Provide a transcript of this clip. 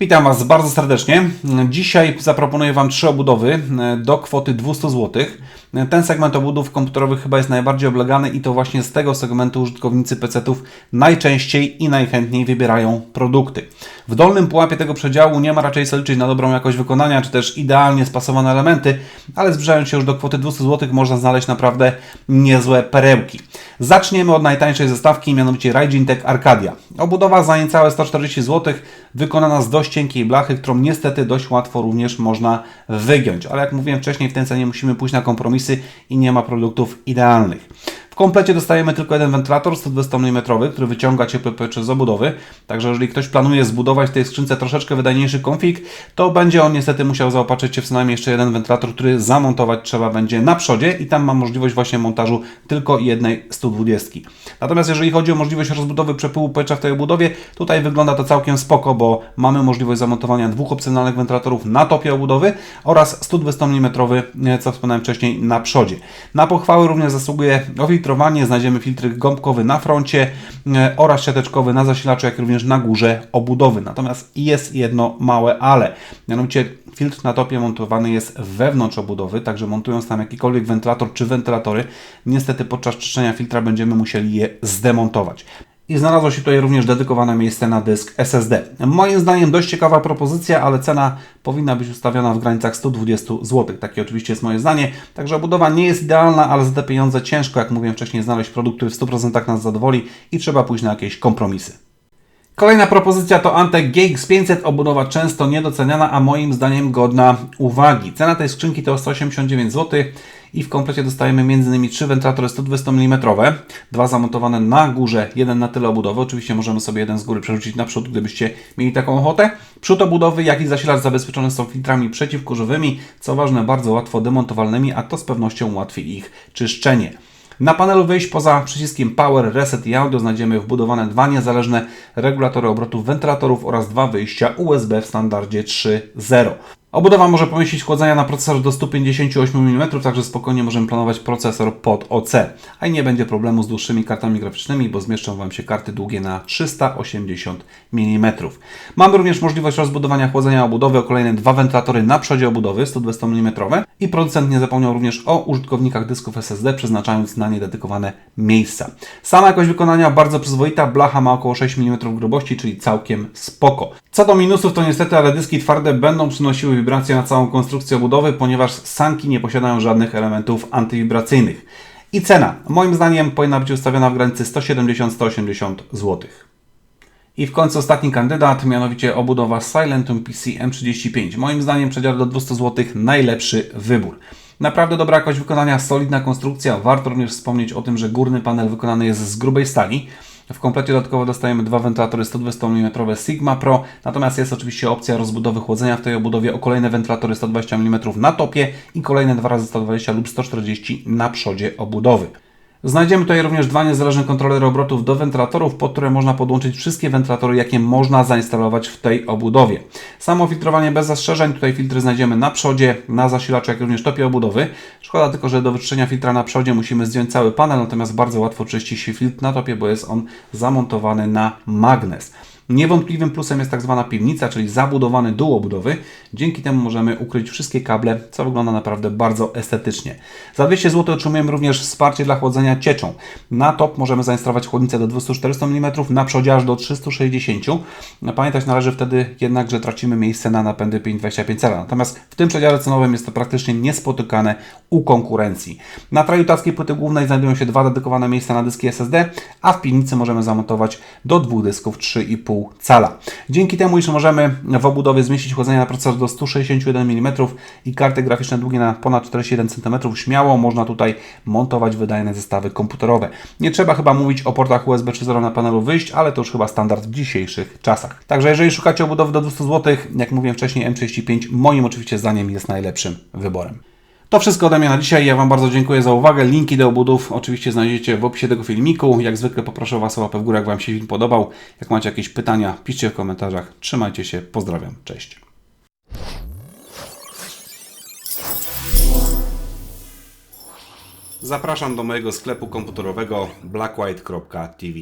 Witam Was bardzo serdecznie. Dzisiaj zaproponuję Wam trzy obudowy e, do kwoty 200 zł. Ten segment obudów komputerowych chyba jest najbardziej oblegany i to właśnie z tego segmentu użytkownicy PC-ów najczęściej i najchętniej wybierają produkty. W dolnym pułapie tego przedziału nie ma raczej co liczyć na dobrą jakość wykonania, czy też idealnie spasowane elementy, ale zbliżając się już do kwoty 200 zł można znaleźć naprawdę niezłe perełki. Zaczniemy od najtańszej zestawki, mianowicie Raijin Tech Arcadia. Obudowa za niecałe 140 zł, wykonana z dość cienkiej blachy, którą niestety dość łatwo również można wygiąć. Ale jak mówiłem wcześniej, w tej cenie musimy pójść na kompromisy i nie ma produktów idealnych. Komplecie dostajemy tylko jeden wentylator 120 mm, który wyciąga ciepłe powietrze z obudowy. Także jeżeli ktoś planuje zbudować w tej skrzynce troszeczkę wydajniejszy konfig, to będzie on niestety musiał zaopatrzyć się w co najmniej jeszcze jeden wentylator, który zamontować trzeba będzie na przodzie i tam ma możliwość właśnie montażu tylko jednej 120. Natomiast jeżeli chodzi o możliwość rozbudowy przepływu powietrza w tej obudowie, tutaj wygląda to całkiem spoko, bo mamy możliwość zamontowania dwóch opcjonalnych wentylatorów na topie obudowy oraz 120 mm, co wspomniałem wcześniej, na przodzie. Na pochwały również zasługuje o filtrowanie. Znajdziemy filtry gąbkowy na froncie e, oraz siateczkowy na zasilaczu, jak również na górze obudowy. Natomiast jest jedno małe ale. Mianowicie filtr na topie montowany jest wewnątrz obudowy, także montując tam jakikolwiek wentylator czy wentylatory, niestety podczas czyszczenia filtra będziemy musieli je zdemontować. I znalazło się tutaj również dedykowane miejsce na dysk SSD. Moim zdaniem dość ciekawa propozycja, ale cena powinna być ustawiona w granicach 120 zł. Takie oczywiście jest moje zdanie. Także obudowa nie jest idealna, ale za te pieniądze ciężko, jak mówiłem wcześniej, znaleźć produkt, który w 100% nas zadowoli i trzeba pójść na jakieś kompromisy. Kolejna propozycja to Antec GX500, obudowa często niedoceniana, a moim zdaniem godna uwagi. Cena tej skrzynki to 189 zł i w komplecie dostajemy m.in. trzy wentylatory 120 mm, dwa zamontowane na górze, jeden na tyle obudowy. Oczywiście możemy sobie jeden z góry przerzucić na przód, gdybyście mieli taką ochotę. Przód obudowy, jak i zasilacz zabezpieczone są filtrami przeciwkurzowymi, co ważne, bardzo łatwo demontowalnymi, a to z pewnością ułatwi ich czyszczenie. Na panelu wyjść poza przyciskiem Power, Reset i Audio znajdziemy wbudowane dwa niezależne regulatory obrotów wentylatorów oraz dwa wyjścia USB w standardzie 3.0. Obudowa może pomieścić chłodzenia na procesor do 158 mm, także spokojnie możemy planować procesor pod OC. A i nie będzie problemu z dłuższymi kartami graficznymi, bo zmieszczą Wam się karty długie na 380 mm. Mamy również możliwość rozbudowania chłodzenia obudowy o kolejne dwa wentylatory na przodzie obudowy 120 mm i producent nie zapomniał również o użytkownikach dysków SSD, przeznaczając na nie dedykowane miejsca. Sama jakość wykonania bardzo przyzwoita, blacha ma około 6 mm grubości, czyli całkiem spoko. Co do minusów, to niestety, ale dyski twarde będą przynosiły wibracje na całą konstrukcję obudowy, ponieważ sanki nie posiadają żadnych elementów antywibracyjnych. I cena, moim zdaniem, powinna być ustawiona w granicy 170-180 zł. I w końcu ostatni kandydat, mianowicie obudowa Silentum PC M35. Moim zdaniem przedział do 200 zł najlepszy wybór. Naprawdę dobra jakość wykonania, solidna konstrukcja. Warto również wspomnieć o tym, że górny panel wykonany jest z grubej stali. W komplecie dodatkowo dostajemy dwa wentylatory 120 mm Sigma Pro, natomiast jest oczywiście opcja rozbudowy chłodzenia w tej obudowie o kolejne wentylatory 120 mm na topie i kolejne 2 razy 120 lub 140 na przodzie obudowy. Znajdziemy tutaj również dwa niezależne kontrolery obrotów do wentylatorów, pod które można podłączyć wszystkie wentylatory, jakie można zainstalować w tej obudowie. Samo filtrowanie bez zastrzeżeń, tutaj filtry znajdziemy na przodzie, na zasilaczu, jak również topie obudowy. Szkoda tylko, że do wyczyszczenia filtra na przodzie musimy zdjąć cały panel, natomiast bardzo łatwo czyści się filtr na topie, bo jest on zamontowany na magnes. Niewątpliwym plusem jest tak zwana piwnica, czyli zabudowany dół obudowy. Dzięki temu możemy ukryć wszystkie kable, co wygląda naprawdę bardzo estetycznie. Za 200 zł otrzymujemy również wsparcie dla chłodzenia cieczą. Na top możemy zainstalować chłodnicę do 240 mm, na przodzie aż do 360. Pamiętać należy wtedy jednak, że tracimy miejsce na napędy 525 cala. Natomiast w tym przedziale cenowym jest to praktycznie niespotykane u konkurencji. Na traju tackiej płyty głównej znajdują się dwa dedykowane miejsca na dyski SSD, a w piwnicy możemy zamontować do dwóch dysków 3,5 cala. Dzięki temu, iż możemy w obudowie zmieścić chłodzenie na procesor do 161 mm i karty graficzne długie na ponad 41 cm, śmiało można tutaj montować wydajne zestawy komputerowe. Nie trzeba chyba mówić o portach USB 3.0 na panelu wyjść, ale to już chyba standard w dzisiejszych czasach. Także jeżeli szukacie obudowy do 200 zł, jak mówiłem wcześniej, M35 moim oczywiście zdaniem jest najlepszym wyborem. To wszystko ode mnie na dzisiaj. Ja Wam bardzo dziękuję za uwagę. Linki do obudów oczywiście znajdziecie w opisie tego filmiku. Jak zwykle poproszę Was o łapę w górę, jak Wam się film podobał. Jak macie jakieś pytania, piszcie w komentarzach. Trzymajcie się, pozdrawiam, cześć. Zapraszam do mojego sklepu komputerowego blackwhite.tv.